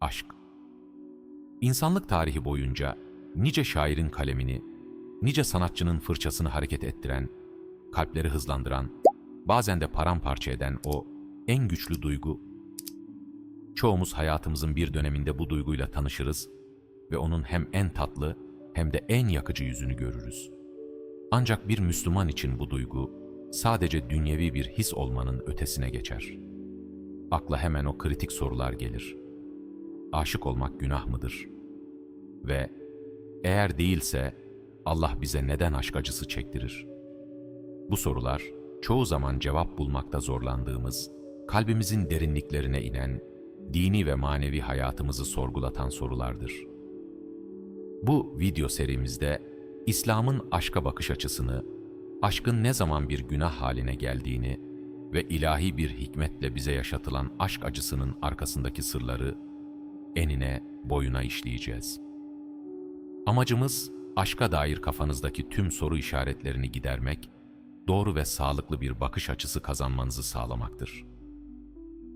Aşk İnsanlık tarihi boyunca nice şairin kalemini, nice sanatçının fırçasını hareket ettiren, kalpleri hızlandıran, bazen de paramparça eden o en güçlü duygu. Çoğumuz hayatımızın bir döneminde bu duyguyla tanışırız ve onun hem en tatlı hem de en yakıcı yüzünü görürüz. Ancak bir Müslüman için bu duygu sadece dünyevi bir his olmanın ötesine geçer. Akla hemen o kritik sorular gelir. Aşık olmak günah mıdır? Ve eğer değilse Allah bize neden aşk acısı çektirir? Bu sorular çoğu zaman cevap bulmakta zorlandığımız, kalbimizin derinliklerine inen, dini ve manevi hayatımızı sorgulatan sorulardır. Bu video serimizde İslam'ın aşka bakış açısını, aşkın ne zaman bir günah haline geldiğini ve ilahi bir hikmetle bize yaşatılan aşk acısının arkasındaki sırları enine, boyuna işleyeceğiz. Amacımız aşka dair kafanızdaki tüm soru işaretlerini gidermek, doğru ve sağlıklı bir bakış açısı kazanmanızı sağlamaktır.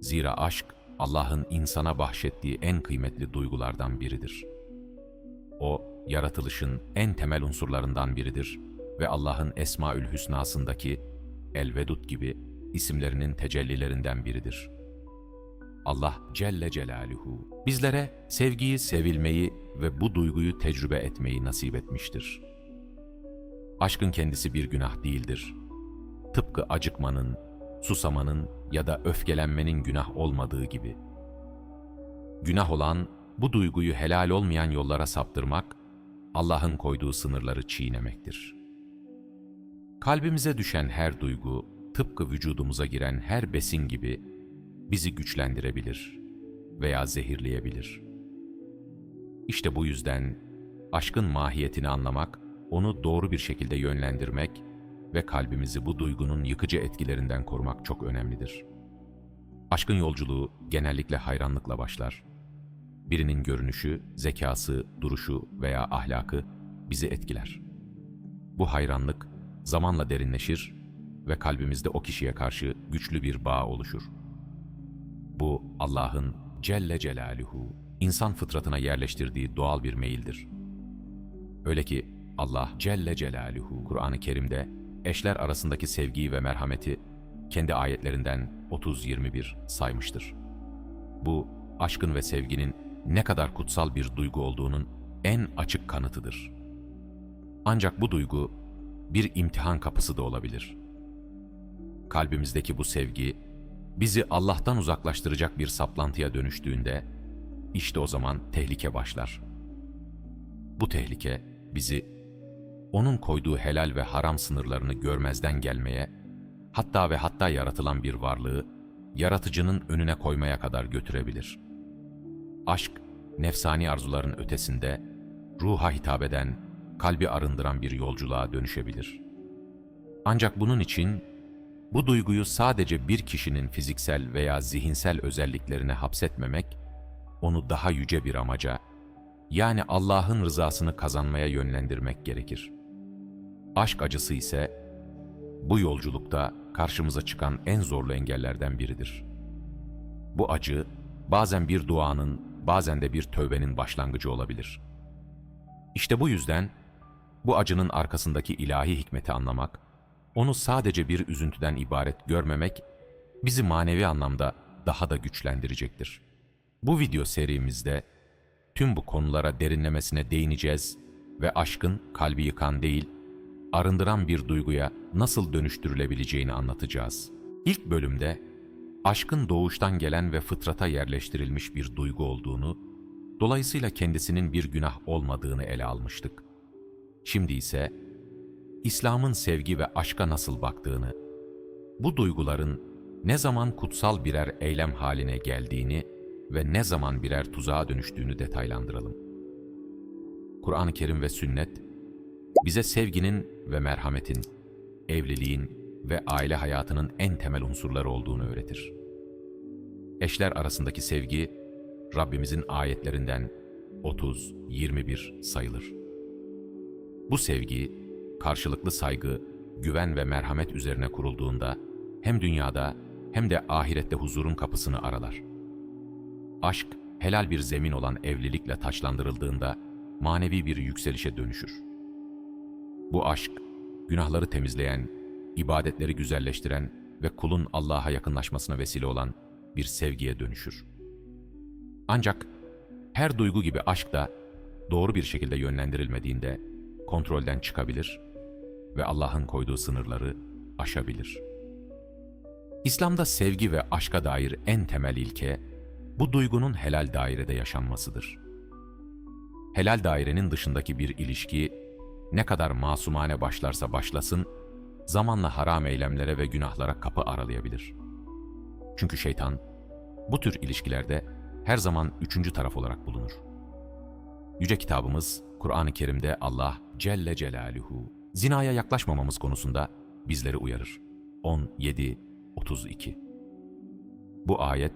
Zira aşk Allah'ın insana bahşettiği en kıymetli duygulardan biridir. O, yaratılışın en temel unsurlarından biridir ve Allah'ın Esmaül Hüsna'sındaki El-Vedud gibi isimlerinin tecellilerinden biridir. Allah Celle Celaluhu bizlere sevgiyi, sevilmeyi ve bu duyguyu tecrübe etmeyi nasip etmiştir. Aşkın kendisi bir günah değildir. Tıpkı acıkmanın, susamanın ya da öfkelenmenin günah olmadığı gibi. Günah olan bu duyguyu helal olmayan yollara saptırmak, Allah'ın koyduğu sınırları çiğnemektir. Kalbimize düşen her duygu, tıpkı vücudumuza giren her besin gibi bizi güçlendirebilir veya zehirleyebilir. İşte bu yüzden aşkın mahiyetini anlamak, onu doğru bir şekilde yönlendirmek ve kalbimizi bu duygunun yıkıcı etkilerinden korumak çok önemlidir. Aşkın yolculuğu genellikle hayranlıkla başlar. Birinin görünüşü, zekası, duruşu veya ahlakı bizi etkiler. Bu hayranlık zamanla derinleşir ve kalbimizde o kişiye karşı güçlü bir bağ oluşur. Bu Allah'ın Celle Celaluhu insan fıtratına yerleştirdiği doğal bir meyildir. Öyle ki Allah Celle Celaluhu Kur'an-ı Kerim'de eşler arasındaki sevgiyi ve merhameti kendi ayetlerinden 30-21 saymıştır. Bu aşkın ve sevginin ne kadar kutsal bir duygu olduğunun en açık kanıtıdır. Ancak bu duygu bir imtihan kapısı da olabilir. Kalbimizdeki bu sevgi bizi Allah'tan uzaklaştıracak bir saplantıya dönüştüğünde işte o zaman tehlike başlar. Bu tehlike bizi onun koyduğu helal ve haram sınırlarını görmezden gelmeye, hatta ve hatta yaratılan bir varlığı yaratıcının önüne koymaya kadar götürebilir. Aşk, nefsani arzuların ötesinde, ruha hitap eden, kalbi arındıran bir yolculuğa dönüşebilir. Ancak bunun için bu duyguyu sadece bir kişinin fiziksel veya zihinsel özelliklerine hapsetmemek, onu daha yüce bir amaca, yani Allah'ın rızasını kazanmaya yönlendirmek gerekir. Aşk acısı ise bu yolculukta karşımıza çıkan en zorlu engellerden biridir. Bu acı bazen bir duanın, bazen de bir tövbenin başlangıcı olabilir. İşte bu yüzden bu acının arkasındaki ilahi hikmeti anlamak, onu sadece bir üzüntüden ibaret görmemek bizi manevi anlamda daha da güçlendirecektir. Bu video serimizde tüm bu konulara derinlemesine değineceğiz ve aşkın kalbi yıkan değil, arındıran bir duyguya nasıl dönüştürülebileceğini anlatacağız. İlk bölümde aşkın doğuştan gelen ve fıtrata yerleştirilmiş bir duygu olduğunu, dolayısıyla kendisinin bir günah olmadığını ele almıştık. Şimdi ise İslam'ın sevgi ve aşka nasıl baktığını, bu duyguların ne zaman kutsal birer eylem haline geldiğini ve ne zaman birer tuzağa dönüştüğünü detaylandıralım. Kur'an-ı Kerim ve sünnet, bize sevginin ve merhametin, evliliğin ve aile hayatının en temel unsurları olduğunu öğretir. Eşler arasındaki sevgi, Rabbimizin ayetlerinden 30-21 sayılır. Bu sevgi, karşılıklı saygı, güven ve merhamet üzerine kurulduğunda hem dünyada hem de ahirette huzurun kapısını aralar. Aşk helal bir zemin olan evlilikle taçlandırıldığında manevi bir yükselişe dönüşür. Bu aşk, günahları temizleyen, ibadetleri güzelleştiren ve kulun Allah'a yakınlaşmasına vesile olan bir sevgiye dönüşür. Ancak her duygu gibi aşk da doğru bir şekilde yönlendirilmediğinde kontrolden çıkabilir ve Allah'ın koyduğu sınırları aşabilir. İslam'da sevgi ve aşka dair en temel ilke, bu duygunun helal dairede yaşanmasıdır. Helal dairenin dışındaki bir ilişki, ne kadar masumane başlarsa başlasın, zamanla haram eylemlere ve günahlara kapı aralayabilir. Çünkü şeytan, bu tür ilişkilerde her zaman üçüncü taraf olarak bulunur. Yüce kitabımız, Kur'an-ı Kerim'de Allah Celle Celaluhu, zinaya yaklaşmamamız konusunda bizleri uyarır. 17-32 Bu ayet,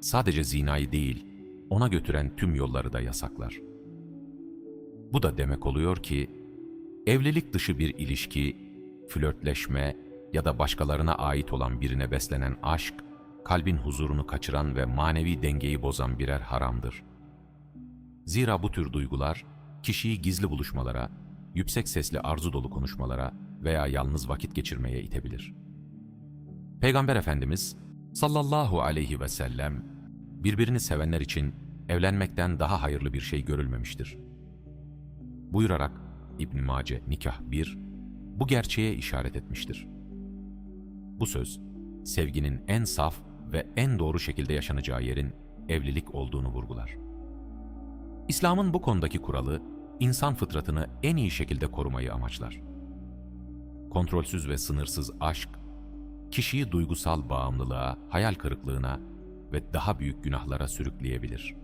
sadece zinayı değil, ona götüren tüm yolları da yasaklar. Bu da demek oluyor ki, evlilik dışı bir ilişki, flörtleşme ya da başkalarına ait olan birine beslenen aşk, kalbin huzurunu kaçıran ve manevi dengeyi bozan birer haramdır. Zira bu tür duygular, kişiyi gizli buluşmalara, yüksek sesli arzu dolu konuşmalara veya yalnız vakit geçirmeye itebilir. Peygamber Efendimiz sallallahu aleyhi ve sellem birbirini sevenler için evlenmekten daha hayırlı bir şey görülmemiştir. Buyurarak İbn Mace Nikah 1 bu gerçeğe işaret etmiştir. Bu söz sevginin en saf ve en doğru şekilde yaşanacağı yerin evlilik olduğunu vurgular. İslam'ın bu konudaki kuralı insan fıtratını en iyi şekilde korumayı amaçlar. Kontrolsüz ve sınırsız aşk kişiyi duygusal bağımlılığa, hayal kırıklığına ve daha büyük günahlara sürükleyebilir.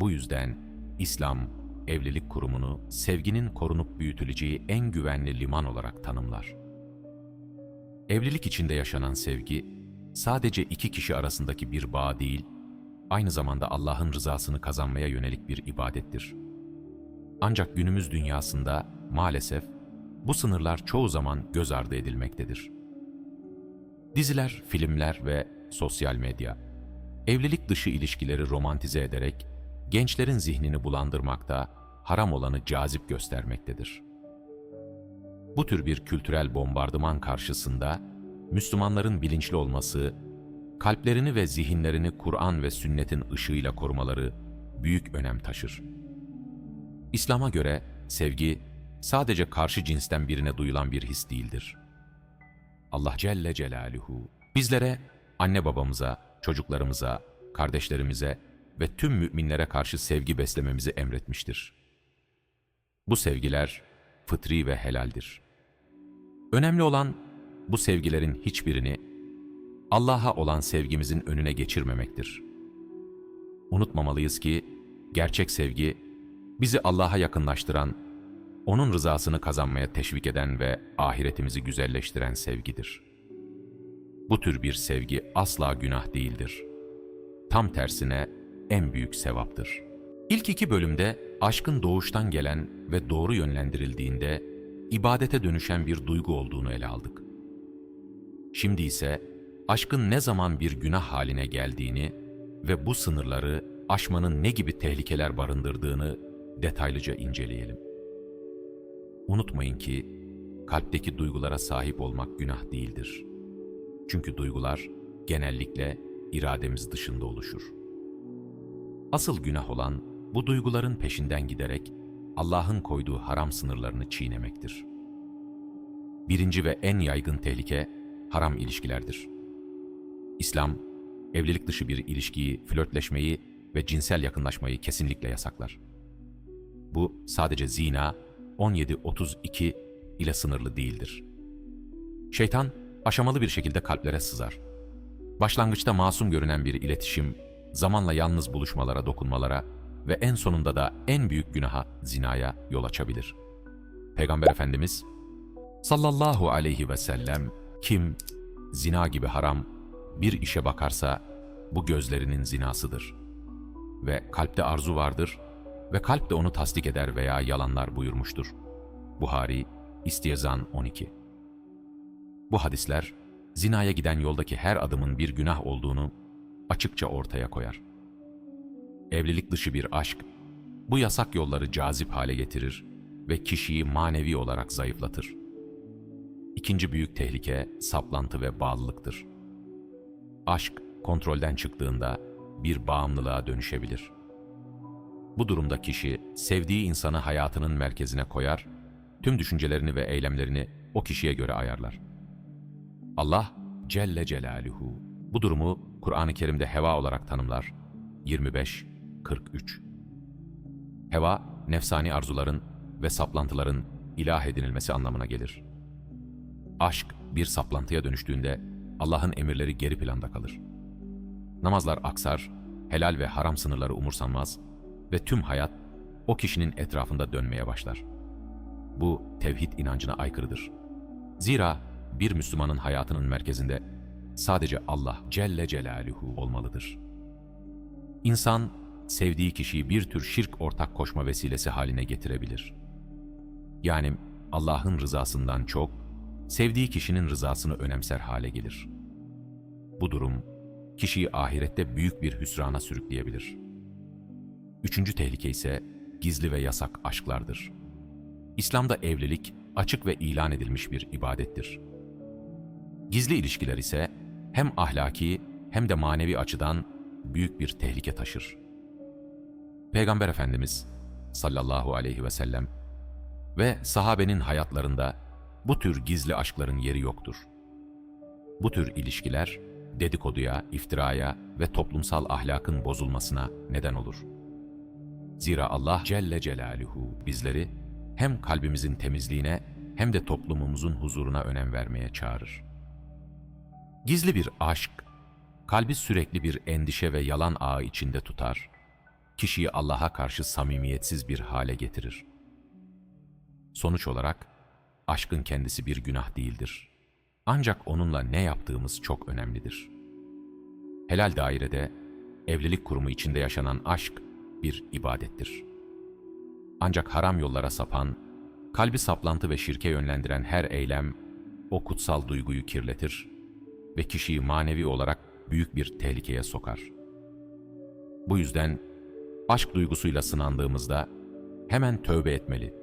Bu yüzden İslam, evlilik kurumunu sevginin korunup büyütüleceği en güvenli liman olarak tanımlar. Evlilik içinde yaşanan sevgi, sadece iki kişi arasındaki bir bağ değil, aynı zamanda Allah'ın rızasını kazanmaya yönelik bir ibadettir. Ancak günümüz dünyasında maalesef bu sınırlar çoğu zaman göz ardı edilmektedir. Diziler, filmler ve sosyal medya, evlilik dışı ilişkileri romantize ederek gençlerin zihnini bulandırmakta, haram olanı cazip göstermektedir. Bu tür bir kültürel bombardıman karşısında Müslümanların bilinçli olması, kalplerini ve zihinlerini Kur'an ve sünnetin ışığıyla korumaları büyük önem taşır. İslam'a göre sevgi sadece karşı cinsten birine duyulan bir his değildir. Allah Celle Celaluhu bizlere, anne babamıza, çocuklarımıza, kardeşlerimize ve tüm müminlere karşı sevgi beslememizi emretmiştir. Bu sevgiler fıtri ve helaldir. Önemli olan bu sevgilerin hiçbirini Allah'a olan sevgimizin önüne geçirmemektir. Unutmamalıyız ki gerçek sevgi bizi Allah'a yakınlaştıran, onun rızasını kazanmaya teşvik eden ve ahiretimizi güzelleştiren sevgidir. Bu tür bir sevgi asla günah değildir. Tam tersine en büyük sevaptır. İlk iki bölümde aşkın doğuştan gelen ve doğru yönlendirildiğinde ibadete dönüşen bir duygu olduğunu ele aldık. Şimdi ise aşkın ne zaman bir günah haline geldiğini ve bu sınırları aşmanın ne gibi tehlikeler barındırdığını detaylıca inceleyelim. Unutmayın ki kalpteki duygulara sahip olmak günah değildir. Çünkü duygular genellikle irademiz dışında oluşur. Asıl günah olan bu duyguların peşinden giderek Allah'ın koyduğu haram sınırlarını çiğnemektir. Birinci ve en yaygın tehlike haram ilişkilerdir. İslam, evlilik dışı bir ilişkiyi, flörtleşmeyi ve cinsel yakınlaşmayı kesinlikle yasaklar. Bu sadece zina 17-32 ile sınırlı değildir. Şeytan aşamalı bir şekilde kalplere sızar. Başlangıçta masum görünen bir iletişim, zamanla yalnız buluşmalara, dokunmalara ve en sonunda da en büyük günaha, zinaya yol açabilir. Peygamber Efendimiz sallallahu aleyhi ve sellem kim zina gibi haram bir işe bakarsa bu gözlerinin zinasıdır. Ve kalpte arzu vardır ve kalp de onu tasdik eder veya yalanlar buyurmuştur. Buhari, İstiyazan 12 Bu hadisler, zinaya giden yoldaki her adımın bir günah olduğunu açıkça ortaya koyar. evlilik dışı bir aşk, bu yasak yolları cazip hale getirir ve kişiyi manevi olarak zayıflatır. İkinci büyük tehlike saplantı ve bağlılıktır. Aşk kontrolden çıktığında bir bağımlılığa dönüşebilir. Bu durumda kişi sevdiği insanı hayatının merkezine koyar, tüm düşüncelerini ve eylemlerini o kişiye göre ayarlar. Allah Celle Celaluhu bu durumu Kur'an-ı Kerim'de heva olarak tanımlar. 25 43 Heva, nefsani arzuların ve saplantıların ilah edinilmesi anlamına gelir. Aşk bir saplantıya dönüştüğünde Allah'ın emirleri geri planda kalır. Namazlar aksar, helal ve haram sınırları umursanmaz ve tüm hayat o kişinin etrafında dönmeye başlar. Bu tevhid inancına aykırıdır. Zira bir Müslümanın hayatının merkezinde sadece Allah Celle Celaluhu olmalıdır. İnsan, sevdiği kişiyi bir tür şirk ortak koşma vesilesi haline getirebilir. Yani Allah'ın rızasından çok, sevdiği kişinin rızasını önemser hale gelir. Bu durum, kişiyi ahirette büyük bir hüsrana sürükleyebilir. Üçüncü tehlike ise gizli ve yasak aşklardır. İslam'da evlilik açık ve ilan edilmiş bir ibadettir. Gizli ilişkiler ise hem ahlaki hem de manevi açıdan büyük bir tehlike taşır. Peygamber Efendimiz sallallahu aleyhi ve sellem ve sahabenin hayatlarında bu tür gizli aşkların yeri yoktur. Bu tür ilişkiler dedikoduya, iftiraya ve toplumsal ahlakın bozulmasına neden olur. Zira Allah Celle Celaluhu bizleri hem kalbimizin temizliğine hem de toplumumuzun huzuruna önem vermeye çağırır. Gizli bir aşk, kalbi sürekli bir endişe ve yalan ağı içinde tutar, kişiyi Allah'a karşı samimiyetsiz bir hale getirir. Sonuç olarak, aşkın kendisi bir günah değildir. Ancak onunla ne yaptığımız çok önemlidir. Helal dairede, evlilik kurumu içinde yaşanan aşk bir ibadettir. Ancak haram yollara sapan, kalbi saplantı ve şirke yönlendiren her eylem, o kutsal duyguyu kirletir ve kişiyi manevi olarak büyük bir tehlikeye sokar. Bu yüzden aşk duygusuyla sınandığımızda hemen tövbe etmeli,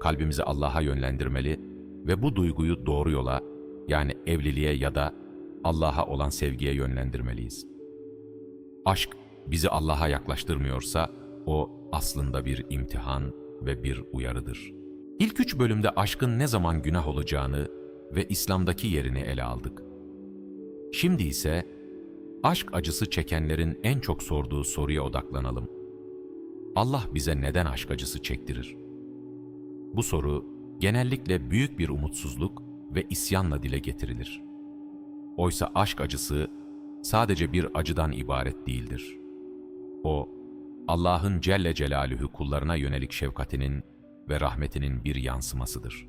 kalbimizi Allah'a yönlendirmeli ve bu duyguyu doğru yola yani evliliğe ya da Allah'a olan sevgiye yönlendirmeliyiz. Aşk bizi Allah'a yaklaştırmıyorsa o aslında bir imtihan ve bir uyarıdır. İlk üç bölümde aşkın ne zaman günah olacağını ve İslam'daki yerini ele aldık. Şimdi ise aşk acısı çekenlerin en çok sorduğu soruya odaklanalım. Allah bize neden aşk acısı çektirir? Bu soru genellikle büyük bir umutsuzluk ve isyanla dile getirilir. Oysa aşk acısı sadece bir acıdan ibaret değildir. O, Allah'ın Celle Celaluhu kullarına yönelik şefkatinin ve rahmetinin bir yansımasıdır.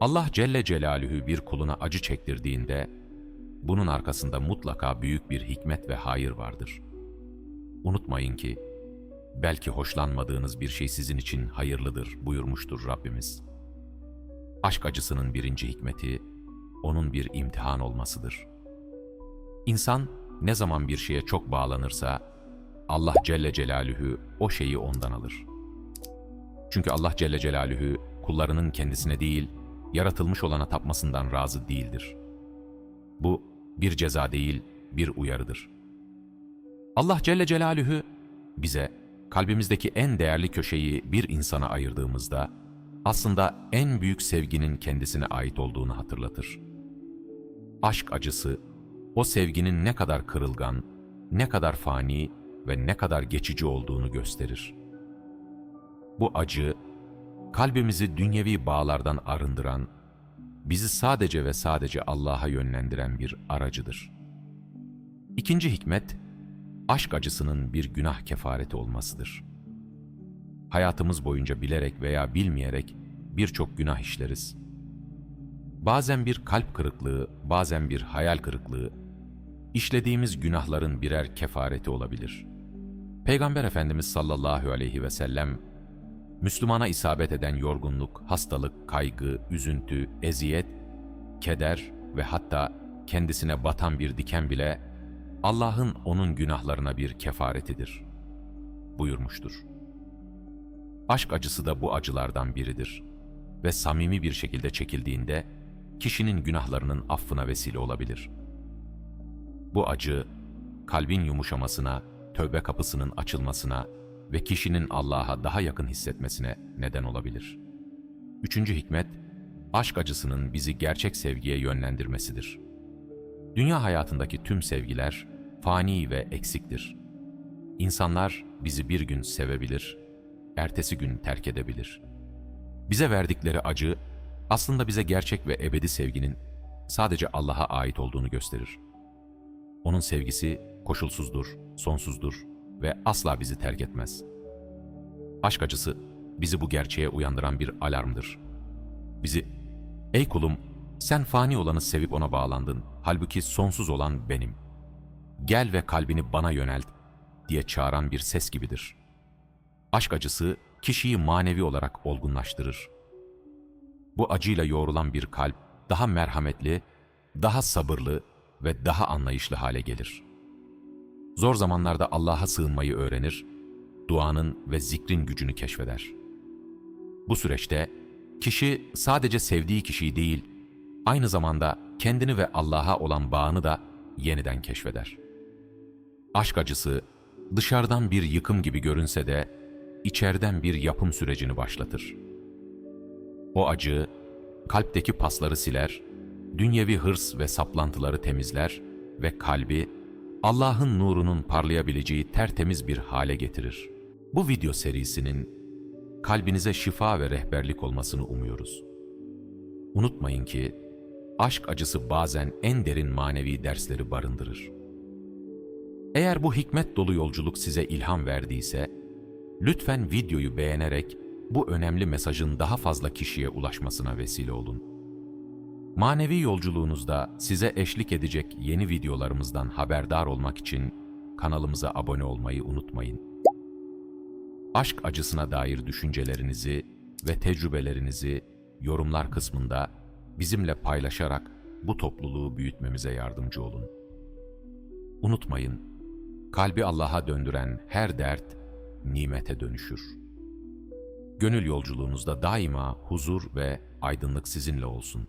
Allah Celle Celaluhu bir kuluna acı çektirdiğinde, bunun arkasında mutlaka büyük bir hikmet ve hayır vardır. Unutmayın ki, belki hoşlanmadığınız bir şey sizin için hayırlıdır buyurmuştur Rabbimiz. Aşk acısının birinci hikmeti, onun bir imtihan olmasıdır. İnsan ne zaman bir şeye çok bağlanırsa, Allah Celle Celaluhu o şeyi ondan alır. Çünkü Allah Celle Celaluhu kullarının kendisine değil, yaratılmış olana tapmasından razı değildir. Bu bir ceza değil, bir uyarıdır. Allah Celle Celaluhu bize kalbimizdeki en değerli köşeyi bir insana ayırdığımızda aslında en büyük sevginin kendisine ait olduğunu hatırlatır. Aşk acısı o sevginin ne kadar kırılgan, ne kadar fani ve ne kadar geçici olduğunu gösterir. Bu acı, kalbimizi dünyevi bağlardan arındıran, bizi sadece ve sadece Allah'a yönlendiren bir aracıdır. İkinci hikmet, aşk acısının bir günah kefareti olmasıdır. Hayatımız boyunca bilerek veya bilmeyerek birçok günah işleriz. Bazen bir kalp kırıklığı, bazen bir hayal kırıklığı, işlediğimiz günahların birer kefareti olabilir. Peygamber Efendimiz sallallahu aleyhi ve sellem, Müslümana isabet eden yorgunluk, hastalık, kaygı, üzüntü, eziyet, keder ve hatta kendisine batan bir diken bile Allah'ın onun günahlarına bir kefaretidir buyurmuştur. Aşk acısı da bu acılardan biridir ve samimi bir şekilde çekildiğinde kişinin günahlarının affına vesile olabilir. Bu acı, kalbin yumuşamasına, tövbe kapısının açılmasına ve kişinin Allah'a daha yakın hissetmesine neden olabilir. Üçüncü hikmet, aşk acısının bizi gerçek sevgiye yönlendirmesidir. Dünya hayatındaki tüm sevgiler fani ve eksiktir. İnsanlar bizi bir gün sevebilir, ertesi gün terk edebilir. Bize verdikleri acı aslında bize gerçek ve ebedi sevginin sadece Allah'a ait olduğunu gösterir. Onun sevgisi koşulsuzdur, sonsuzdur ve asla bizi terk etmez. Aşk acısı bizi bu gerçeğe uyandıran bir alarmdır. Bizi, ey kulum sen fani olanı sevip ona bağlandın, halbuki sonsuz olan benim. Gel ve kalbini bana yönelt diye çağıran bir ses gibidir. Aşk acısı kişiyi manevi olarak olgunlaştırır. Bu acıyla yoğrulan bir kalp daha merhametli, daha sabırlı ve daha anlayışlı hale gelir. Zor zamanlarda Allah'a sığınmayı öğrenir, duanın ve zikrin gücünü keşfeder. Bu süreçte kişi sadece sevdiği kişiyi değil, aynı zamanda kendini ve Allah'a olan bağını da yeniden keşfeder. Aşk acısı dışarıdan bir yıkım gibi görünse de içeriden bir yapım sürecini başlatır. O acı kalpteki pasları siler, dünyevi hırs ve saplantıları temizler ve kalbi Allah'ın nurunun parlayabileceği tertemiz bir hale getirir. Bu video serisinin kalbinize şifa ve rehberlik olmasını umuyoruz. Unutmayın ki aşk acısı bazen en derin manevi dersleri barındırır. Eğer bu hikmet dolu yolculuk size ilham verdiyse, lütfen videoyu beğenerek bu önemli mesajın daha fazla kişiye ulaşmasına vesile olun. Manevi yolculuğunuzda size eşlik edecek yeni videolarımızdan haberdar olmak için kanalımıza abone olmayı unutmayın. Aşk acısına dair düşüncelerinizi ve tecrübelerinizi yorumlar kısmında bizimle paylaşarak bu topluluğu büyütmemize yardımcı olun. Unutmayın, kalbi Allah'a döndüren her dert nimete dönüşür. Gönül yolculuğunuzda daima huzur ve aydınlık sizinle olsun.